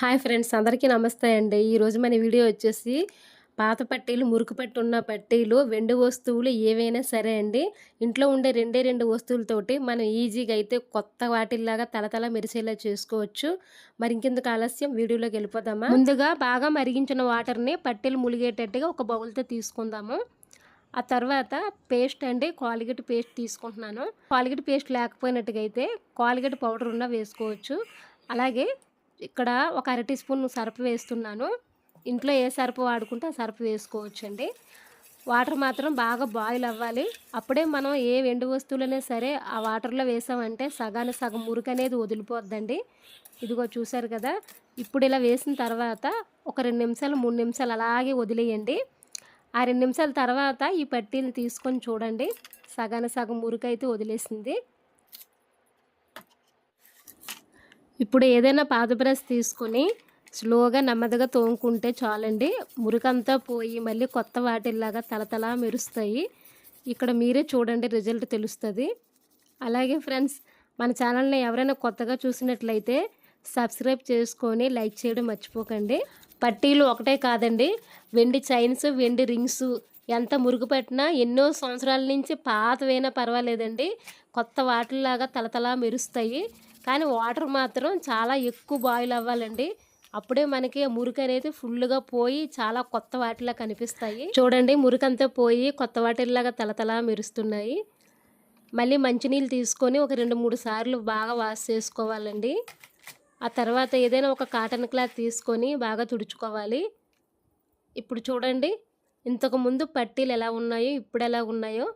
Hi friends అందరికీ నమస్తే అండి. ఈరోజు మన వీడియో వచ్చేసి పాత పట్టీలు మురుకు పట్టి ఉన్న పట్టీలు వెండి వస్తువులు ఏవైనా సరే అండి. ఇంట్లో ఉండే రెండే రెండు వస్తువులతోటి మనం ఈజీగా అయితే కొత్త వాటిల్లాగా తలతల మెరిసేలా చేసుకోవచ్చు. మరి ఇంకెందుకు ఆలస్యం? వీడియోలోకి వెళ్ళిపోదామా? ముందుగా బాగా మరిగించిన వాటర్ని పట్టీలు ములిగేటట్టుగా ఒక బౌల్తో తీసుకుందాము. ఆ తర్వాత పేస్ట్ అండి కాలిగేట్ పేస్ట్ తీసుకుంటున్నాను. కాలిగేట్ పేస్ట్ లేకపోయినట్టుగా అయితే కాలిగేట్ పౌడర్ ఉన్న వేసుకోవచ్చు. అలాగే ఇక్కడ ఒక అర టీ స్పూన్ సర్ఫ్ వేస్తున్నాను. ఇంట్లో ఏ సర్ఫ్ వాడుకుంటే ఆ సర్ఫ్ వేసుకోవచ్చండి. వాటర్ మాత్రం బాగా బాయిల్ అవ్వాలి. అప్పుడే మనం ఏ వెండి వస్తువులైనా సరే ఆ వాటర్లో వేసామంటే సగాన సగం మురికి అనేది వదిలిపోద్దండి. ఇదిగో చూసారు కదా? ఇప్పుడు ఇలా వేసిన తర్వాత ఒక రెండు నిమిషాలు మూడు నిమిషాలు అలాగే వదిలేయండి. ఆ రెండు నిమిషాల తర్వాత ఈ పట్టీలు తీసుకొని చూడండి. సగాన సగం మురికి అయితే వదిలేసింది. ఇప్పుడు ఏదైనా పాత బ్రష్ తీసుకొని స్లోగా నెమ్మదిగా తోముకుంటే చాలండి. మురికంతా పోయి మళ్ళీ కొత్త వాటిల్లాగా తలతలా మెరుస్తాయి. ఇక్కడ మీరే చూడండి రిజల్ట్ తెలుస్తుంది. అలాగే ఫ్రెండ్స్ మన ఛానల్ని ఎవరైనా కొత్తగా చూసినట్లయితే సబ్స్క్రైబ్ చేసుకొని లైక్ చేయడం మర్చిపోకండి. పట్టీలు ఒకటే కాదండి వెండి చైన్స్ వెండి రింగ్స్ ఎంత మురుగు పెట్టినా ఎన్నో సంవత్సరాల నుంచి పాతవైనా పర్వాలేదండి. కొత్త వాటిల్లాగా తలతలా మెరుస్తాయి. కానీ వాటర్ మాత్రం చాలా ఎక్కువ బాయిల్ అవ్వాలండి. అప్పుడే మనకి మురికి అనేది ఫుల్గా పోయి చాలా కొత్త వాటిలా కనిపిస్తాయి. చూడండి మురికంతా పోయి కొత్త వాటిల్లాగా తలతలా మెరుస్తున్నాయి. మళ్ళీ మంచినీళ్ళు తీసుకొని ఒక రెండు మూడు సార్లు బాగా వాష్ చేసుకోవాలండి. ఆ తర్వాత ఏదైనా ఒక కాటన్ క్లాత్ తీసుకొని బాగా తుడుచుకోవాలి. ఇప్పుడు చూడండి ఇంతకు ముందు పట్టీలు ఎలా ఉన్నాయో ఇప్పుడు ఎలా ఉన్నాయో